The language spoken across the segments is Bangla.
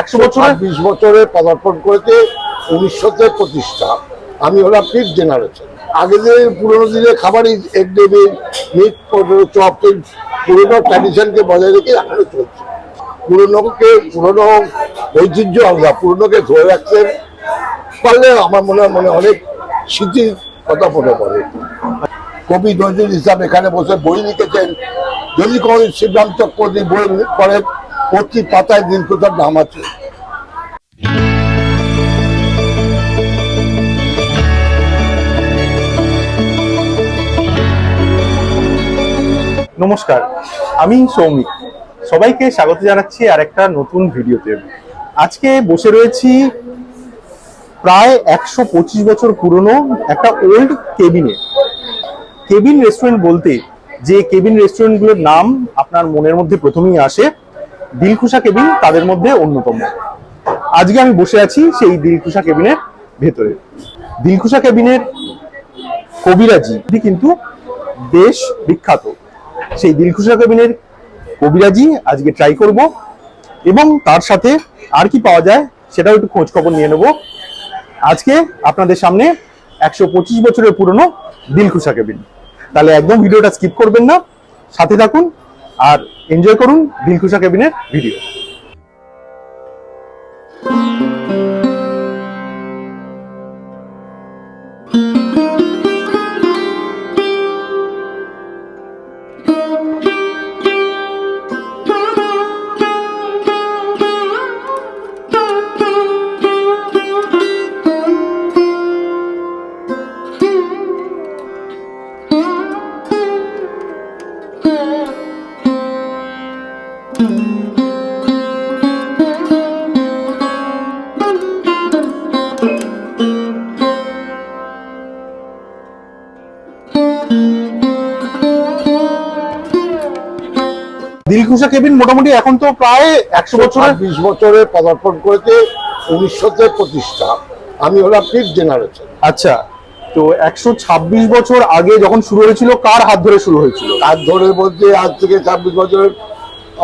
একশো বিশ বছরে করেছে প্রতিষ্ঠা। আমি জেনারেশন বজায় রেখে পুরোনো ঐতিহ্য পুরোনোকে ধরে রাখতে পারলে আমার মনে হয় মনে অনেক স্মৃতির কথা মনে পড়ে। কবি নজরুল ইসলাম এখানে বসে বই লিখেছেন। যদি কোনো শিবরাম চক্রবর্তী বই পড়েন প্রতি পাতায় দিনকোথার নাম আছে। নমস্কার, আমি সৌমিক। সবাইকে স্বাগত জানাচ্ছি আর একটা নতুন ভিডিওতে। আজকে বসে রয়েছি প্রায় একশো পঁচিশ বছর পুরনো একটা ওল্ড কেবিনে কেবিন রেস্টুরেন্ট বলতে যে কেবিন রেস্টুরেন্টগুলোর নাম আপনার মনের মধ্যে প্রথমেই আসে দিলখুশা কেবিন তাদের মধ্যে অন্যতম। আজকে আমি বসে আছি সেই দিলখুশা কেবিনের ভেতরে। দিলখুশা কেবিনের কবিরাজি কিন্তু বেশ বিখ্যাত। সেই দিলখুশা কেবিনের কবিরাজি আজকে ট্রাই করব এবং তার সাথে আর কি পাওয়া যায় সেটাও একটু খোঁজ খবর নিয়ে নেব। আজকে আপনাদের সামনে একশো পঁচিশ বছরের পুরনো দিলখুশা কেবিন। তাহলে একদম ভিডিওটা স্কিপ করবেন না। সাথে থাকুন আর এনজয় করুন দিলখুশা কেবিনের ভিডিও দিলখুশা কেবিন মোটামুটি এখন তো প্রায় একশো বছরের বিশ বছরে পদার্পণ করেছে উনিশশোতে প্রতিষ্ঠা আমি হলাম ফিফথ জেনারেশন আচ্ছা তো একশো ছাব্বিশ বছর আগে যখন শুরু হয়েছিল কার হাত ধরে শুরু হয়েছিল? তার ধরে বলতে আজ থেকে ছাব্বিশ বছর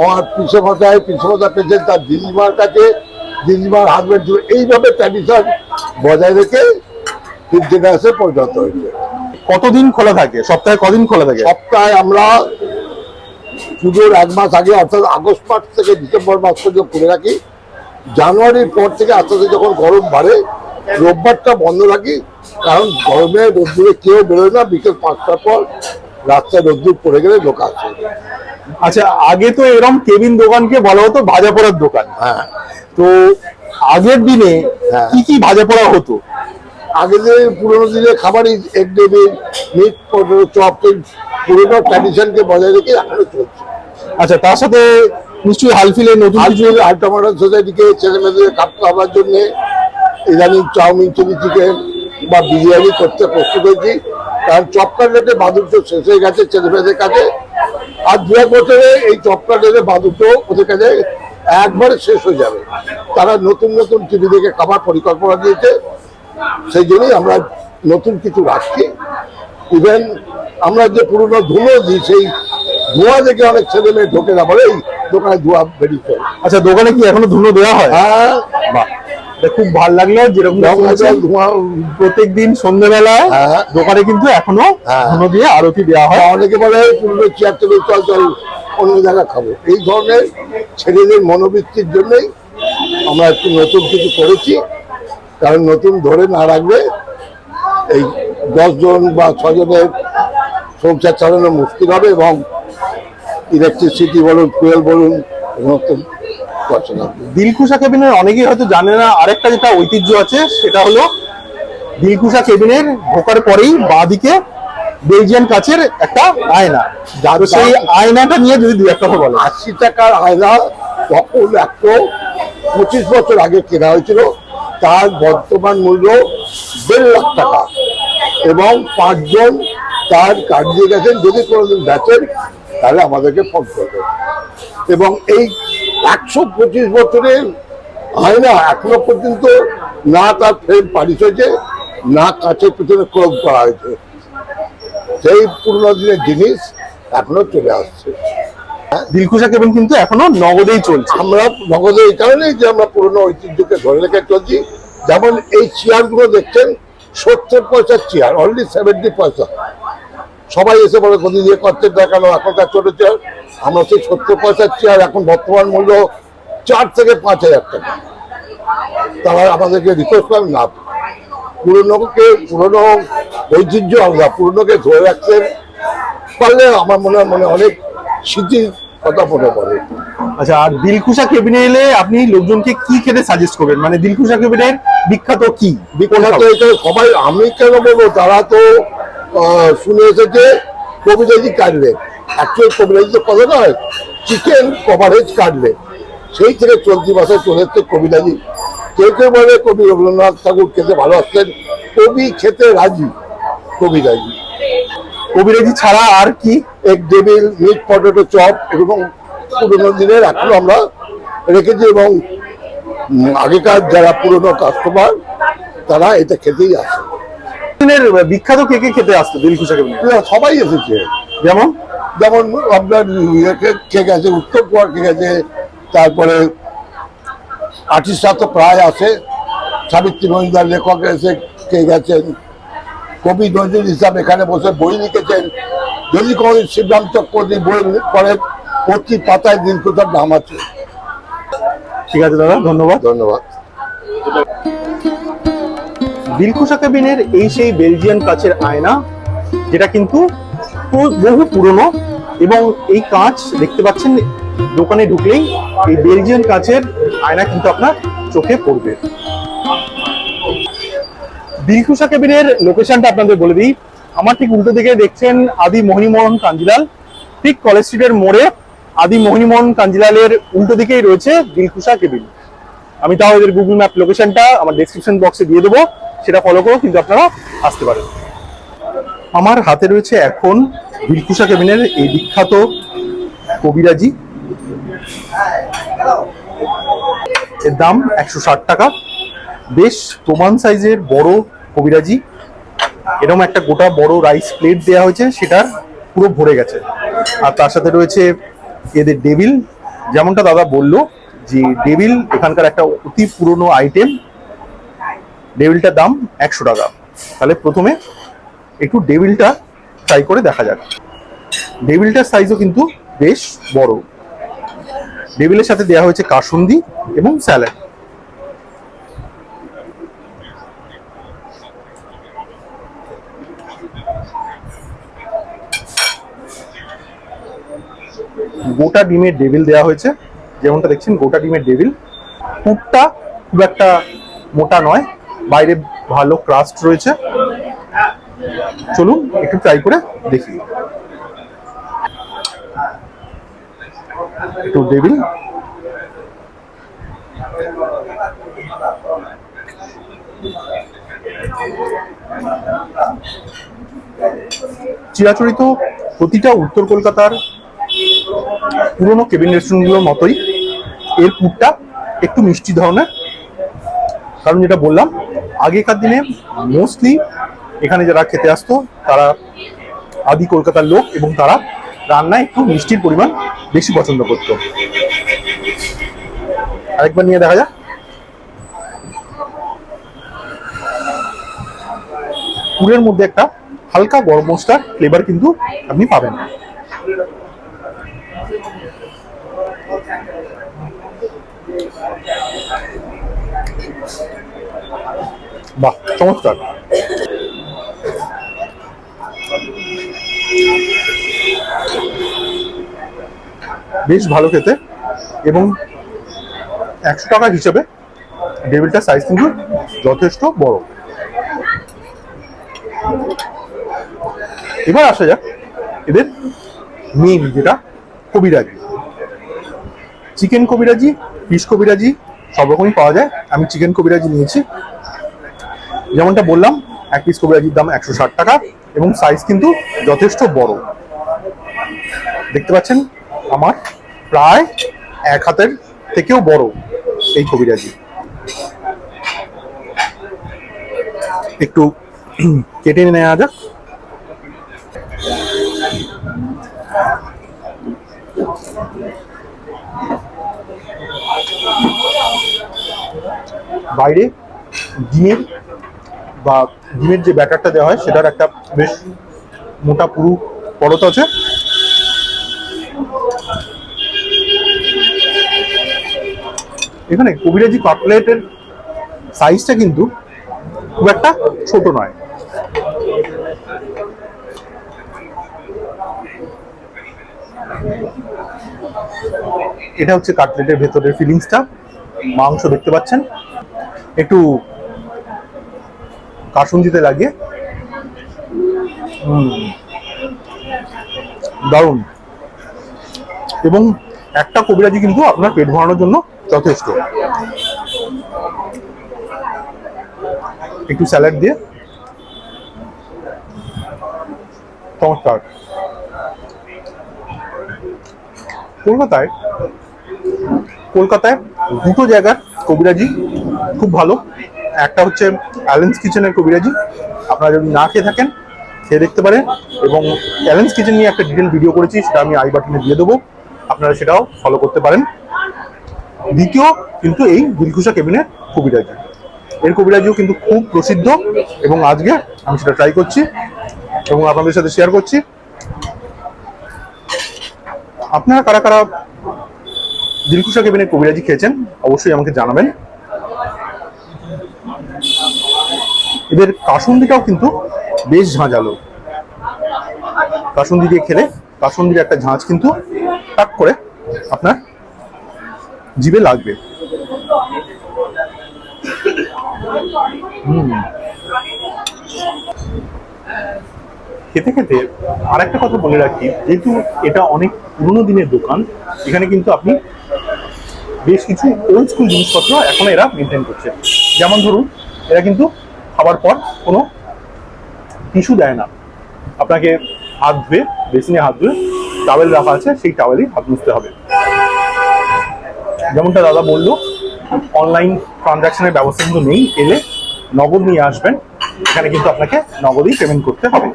আমার পিসে মাথায় পিসে মাথা পেয়েছেন তার দিদিমার কাছে। দিদিমার হাজবেন্ড ছিল। এইভাবে ট্র্যাডিশন বজায় রেখে ফিফথ জেনারেশন পরিণত হয়েছে। কতদিন খোলা থাকে? সপ্তাহে কদিন খোলা থাকে? সপ্তাহে আমরা পুজোর এক মাস আগে অর্থাৎ আগস্ট মাস থেকে ডিসেম্বর মাস পর্যন্ত খুলে রাখি। জানুয়ারির পর থেকে আস্তে আস্তে যখন গরম বাড়ে রোববারটা বন্ধ রাখি কারণ গরমে রোদ্দুরে কেউ বেরোয় না বিকেল পাঁচটার পর রাস্তায় রোদ্দুর পড়ে গেলে লোক আসে। আচ্ছা আগে তো এরকম কেবিন দোকানকে বলা হতো ভাজা পোড়ার দোকান। হ্যাঁ। তো আগের দিনে হ্যাঁ। কি কি ভাজা পোড়া হতো? আগে যে পুরোনো দিনের খাবারই এক দেবে মিট চপ পুরোনো ট্র্যাডিশনকে বজায় রেখে এখনও চলছে। আচ্ছা তার সাথে নিশ্চয়ই হালফিলে নতুন কিছু আজকে আল্ট্রামডার্ন সোসাইটিকে মেয়েদের খাবার জন্য ইদানিং চাউমিন, চিলি চিকেন বা বিরিয়ানি করতে প্রস্তুত হয়েছি। কারণ চপ কাটলেটে বাদুটো শেষ হয়ে গেছে ছেলে মেয়েদের কাছে। আর দু এক বছরে এই চপ কাটলেটে বাদুটো ওদের কাছে একবারে শেষ হয়ে যাবে। তারা নতুন নতুন টিভি দেখে খাবার পরিকল্পনা দিয়েছে। সেই জন্যই আমরা নতুন কিছু রাখছি। ইভেন আমরা যে পুরনো ধুলো দিই, সেই ধোঁয়া দেখে অনেক ছেলে মেয়ে ঢোকে না বলে এই দোকানে ধোঁয়া বেরিয়ে চলে আচ্ছা দোকানে কি এখনও ধুনো দেওয়া হয়? হ্যাঁ। বাহ খুব ভালো লাগল যেরকম প্রত্যেক দিন সন্ধ্যেবেলায় হ্যাঁ। দোকানে কিন্তু এখনও হ্যাঁ। ধুনো দিয়ে আরতি দেওয়া হয়। অনেকে বলে পুরনো চেয়ার টেবিল চল চল অন্য জায়গায় খাব। এই ধরনের ছেলেদের মনোবৃত্তির জন্যই আমরা একটু নতুন কিছু করেছি কারণ নতুন ধরে না রাখবে এই দশজন বা ছজনের সংসার চালানো মুশকিল হবে এবং ইলেকট্রিসিটি বলুন ফুয়েল বলুন দিলকুশা কেবিনের অনেকেই হয়তো জানে না আরেকটা যেটা ঐতিহ্য আছে সেটা হলো দিলকুশা কেবিনের ঢোকার পরেই বাঁদিকে বেলজিয়ান কাচের একটা আয়না। তো সেই আয়নাটা নিয়ে যদি দু একটা কথা বলো আশি টাকার আয়না তখন একশো পঁচিশ বছর আগে কেনা হয়েছিল তার বর্তমান মূল্য দেড় লাখ টাকা। এবং পাঁচজন তার দিয়ে গেছেন যদি কোনোদিন বেচেন তাহলে আমাদেরকে ফোন করবে। এবং এই একশো পঁচিশ বছরের আয়না এখনও পর্যন্ত না তার ফ্রেম পালিশ হয়েছে না কাঁচের পিছনে ক্রোম করা হয়েছে। সেই পুরোনো দিনের জিনিস এখনও চলে আসছে। দিলখুশা কেবিন কিন্তু এখনও নগদেই চলছে। আমরা নগদে এই কারণেই যে আমরা পুরনো ঐতিহ্যকে ধরে রেখে চলছি। যেমন এই চেয়ারগুলো দেখছেন সত্তর পয়সার চেয়ার অনলি সেভেন্টি পয়সা। সবাই এসে বলে গদি দিয়ে করতে দেখানো এখনকার ছোট চেয়ার আমরা সেই সত্তর পয়সার চেয়ার এখন বর্তমান মূল্য চার থেকে পাঁচ হাজার টাকা। তারা আমাদেরকে রিকোয়েস্ট করেন না পুরনোকে পুরনো ঐতিহ্য আলাদা পুরনোকে ধরে রাখতে পারলে আমার মনে হয় মনে অনেক স্মৃতির কথা মনে পড়ে। আচ্ছা আর দিলখুশা কেবিনে এলে আপনি লোকজনকে কি খেতে সাজেস্ট করবেন? মানে দিলখুশা কেবিনের বিখ্যাত কি? বিখ্যাত এটা সবাই আমি কেন বলব তারা তো শুনে এসেছে কবিরাজি কাটলেট অ্যাকচুয়াল কবিরাজি তো কথা নয় চিকেন কভারেজ কাটলেট সেই থেকে চলতি মাসে চলে এসছে কবিরাজি কেউ কেউ বলে কবি রবীন্দ্রনাথ ঠাকুর খেতে ভালোবাসতেন। কবি খেতে রাজি কবিরাজি কবিরাজি ছাড়া আর কি, এক ডেবিল মিট পটেটো চপ এবং পুরোনো দিনের এখনও আমরা রেখেছি এবং আগেকার যারা পুরনো কাস্টমার তারা এটা খেতেই আসে। দিনের বিখ্যাত কে কে খেতে আসতো দিলখুশা কেবিনে? সবাই এসেছে। যেমন? যেমন আপনার ইয়েকে কে গেছে উত্তর কুমার কে গেছে তারপরে আর্টিস্টরা তো প্রায় আসে সাবিত্রী মহিন্দার লেখক এসে কে গেছেন কবি নজরুল ইসলাম এখানে বসে বই লিখেছেন। যদি কোনো শিবরাম চক্রবর্তী বই করেন প্রতি পাতায় দিনকুতার নাম আছে। ঠিক আছে দাদা ধন্যবাদ। ধন্যবাদ। দিলখুশা কেবিনের এই সেই বেলজিয়ান কাচের আয়না, যেটা কিন্তু বহু পুরনো এবং এই কাঁচ দেখতে পাচ্ছেন, দোকানে ঢুকলেই এই বেলজিয়ান কাচের আয়না কিন্তু আপনার চোখে পড়বে। দিলখুশা কেবিনের লোকেশনটা আপনাদের বলে দিই। আমার ঠিক উল্টো দিকে দেখছেন আদি মোহিনীমোহন কাঞ্জিলাল। ঠিক কলেজ স্ট্রিটের মোড়ে আদি মোহিনীমোহন কাঞ্জিলালের উল্টো দিকেই রয়েছে দিলখুশা কেবিন আমি তাও এদের গুগল ম্যাপ লোকেশনটা আমার ডেসক্রিপশন বক্সে দিয়ে দেবো। সেটা ফলো করেও কিন্তু আপনারা আসতে পারেন। আমার হাতে রয়েছে এখন দিলকুশা কেবিনের এই বিখ্যাত কবিরাজি। এর দাম একশো ষাট টাকা। বেশ প্রমাণ সাইজের বড় কবিরাজি। এরকম একটা গোটা বড় রাইস প্লেট দেওয়া হয়েছে সেটা পুরো ভরে গেছে। আর তার সাথে রয়েছে এদের ডেবিল যেমনটা দাদা বলল যে ডেবিল এখানকার একটা অতি পুরনো আইটেম ডেবিলটার দাম একশো টাকা। তাহলে প্রথমে একটু ডেবিলটা ট্রাই করে দেখা যাক। ডেবিলটার সাইজও কিন্তু বেশ বড়। ডেবিলের সাথে দেওয়া হয়েছে কাসুন্দি এবং স্যালাড। গোটা ডিমের ডেবিল দেওয়া হয়েছে। যেমনটা দেখছেন, গোটা ডিমের ডেবিল পুরটা খুব একটা মোটা নয় বাইরে ভালো ক্রাস্ট রয়েছে। চলুন, একটু ট্রাই করে দেখি। একটু ডেবিল চিরাচরিত প্রতিটা উত্তর কলকাতার পুরনো কেবিন রেস্টুরেন্টগুলোর মতোই, এর পুরটা একটু মিষ্টি ধরনের। কারণ যেটা বললাম আগেকার দিনে মোস্টলি এখানে যারা খেতে আসতো, তারা আদি কলকাতার লোক এবং তারা রান্নায় একটু মিষ্টির পরিমাণ বেশি পছন্দ করত। আরেকবার নিয়ে দেখা যাক। পুরের মধ্যে একটা হালকা গরম মশলার ফ্লেভার কিন্তু আপনি পাবেন। বাহ, চমৎকার। বেশ ভালো খেতে এবং একশো টাকা হিসেবে টেবিলটার সাইজ কিন্তু যথেষ্ট বড়। এবার আসা যাক এদের মেন যেটা কবিরাজি। চিকেন কবিরাজি ফিশ কবিরাজি, সব রকমই পাওয়া যায়। আমি চিকেন কবিরাজি নিয়েছি। যেমনটা বললাম, এক পিস কবিরাজির দাম একশো ষাট টাকা এবং সাইজ কিন্তু যথেষ্ট বড়। দেখতে পাচ্ছেন, আমার প্রায় এক হাতের থেকেও বড় এই কবিরাজি একটু কেটে নেওয়া যাক। বাইরে ডিমের বা ডিমের যে ব্যাটারটা দেওয়া হয়, সেটার একটা বেশ মোটা পুরু পরত আছে। এখানে কবিরাজি কাটলেটের সাইজটা কিন্তু খুব একটা ছোট নয়। এটা হচ্ছে কাটলেটের ভেতরের ফিলিংসটা মাংস দেখতে পাচ্ছেন। একটু কাসুন্দিতে লাগিয়ে। দারুণ। এবং একটা কবিরাজি কিন্তু আপনার পেট ভরানোর জন্য যথেষ্ট। একটু স্যালাড দিয়ে। চমৎকার। কলকাতায় কলকাতায় দুটো জায়গার কবিরাজি খুব ভালো। একটা হচ্ছে অ্যালেন্স কিচেনের কবিরাজি। আপনারা যদি না খেয়ে থাকেন, খেয়ে দেখতে পারেন। এবং অ্যালেন্স কিচেন নিয়ে একটা ডিটেল ভিডিও করেছি, সেটা আমি আই বাটনে দিয়ে দেবো। আপনারা সেটাও ফলো করতে পারেন। দ্বিতীয় কিন্তু এই দিলখুশা কেবিনের কবিরাজি। এর কবিরাজিও কিন্তু খুব প্রসিদ্ধ এবং আজকে আমি সেটা ট্রাই করছি এবং আপনাদের সাথে শেয়ার করছি। আপনারা কারা কারা দিলখুশা কেবিনের কবিরাজি খেয়েছেন, অবশ্যই আমাকে জানাবেন। এদের কাসুন্দিটাও কিন্তু বেশ ঝাঁঝালো। কাসুন্দি দিয়ে খেলে, কাসুন্দির একটা ঝাঁঝ কিন্তু টাক করে আপনার জিভে লাগবে। খেতে খেতে আরেকটা কথা বলে রাখি, যেহেতু এটা অনেক পুরোনো দিনের দোকান, এখানে কিন্তু আপনি বেশ কিছু ওল্ড স্কুল জিনিসপত্র এখনও এরা মেনটেন করছে। যেমন ধরুন, এরা কিন্তু খাবার পর কোনো টিস্যু দেয় না। আপনাকে হাত ধুয়ে, বেসিনে হাত ধুয়ে টাওয়েল রাখা আছে, সেই টাওয়েলেই হাত মুছতে হবে। যেমনটা দাদা বলল অনলাইন ট্রানজাকশনের ব্যবস্থা কিন্তু নেই, এলে নগদ নিয়ে আসবেন। এখানে কিন্তু আপনাকে নগদেই পেমেন্ট করতে হবে।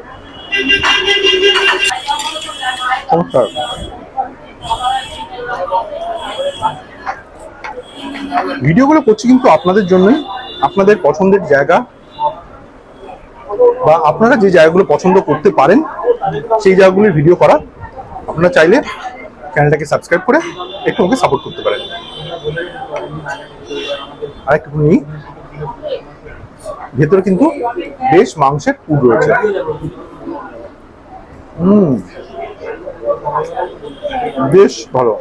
চমৎকার। ভিডিওগুলো করছি কিন্তু আপনাদের জন্যই, আপনাদের পছন্দের জায়গা বা আপনারা যে জায়গাগুলো পছন্দ করতে পারেন, সেই জায়গাগুলির ভিডিও করা। আপনারা চাইলে চ্যানেলটাকে সাবস্ক্রাইব করে একটু আমাকে সাপোর্ট করতে পারেন। আরেকটু নিই ভেতরে কিন্তু বেশ মাংসের পুর রয়েছে। বেশ ভালো।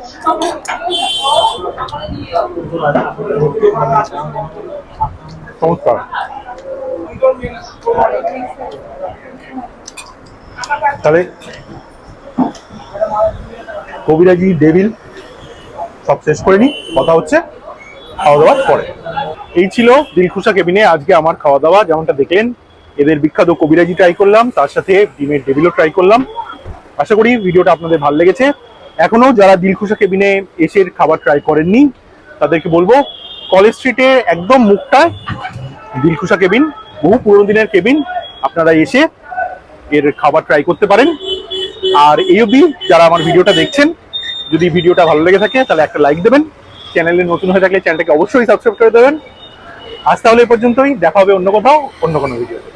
চমৎকার। তাহলে কবিরাজি ডেভিল সব শেষ করে নি, কথা হচ্ছে খাওয়া দাওয়ার পরে। এই ছিল দিলখুশা কেবিনে আজকে আমার খাওয়া দাওয়া, যেমনটা দেখলেন, এদের বিখ্যাত কবিরাজি ট্রাই করলাম, তার সাথে ডিমের ডেভিলও ট্রাই করলাম। আশা করি ভিডিওটা আপনাদের ভালো লেগেছে। এখনও যারা দিলখুশা কেবিনে এসে খাবার ট্রাই করেননি, তাদেরকে বলব, কলেজ স্ট্রিটে একদম মুখটায় দিলখুশা কেবিন। বহু পুরোনো দিনের কেবিন আপনারা এসে এর খাবার ট্রাই করতে পারেন। আর এই অবধি যারা আমার ভিডিওটা দেখছেন, যদি ভিডিওটা ভালো লেগে থাকে, তাহলে একটা লাইক দেবেন। চ্যানেলে নতুন হয়ে থাকলে চ্যানেলটাকে অবশ্যই সাবস্ক্রাইব করে দেবেন। আজ তাহলে এ পর্যন্তই, দেখা হবে অন্য কোথাও, অন্য কোনো ভিডিওতে